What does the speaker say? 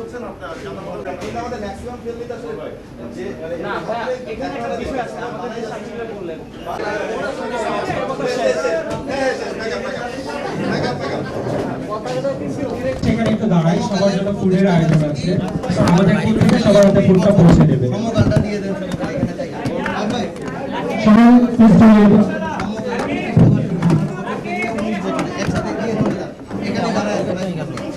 বলছেন আপনারা কিন্তু আমাদের ম্যাক্সিমাম ফেল আসলে যে না ভাই এখানে একটা বিষয় আছে আমাদের সাকিবরা বললেন সেখানে একটু দাঁড়াই সবার জন্য ফুডের আয়োজন আছে আমাদের টিম থেকে সবার হাতে ফুডটা পৌঁছে দেবে সবাই একসাথে দিয়ে এখানে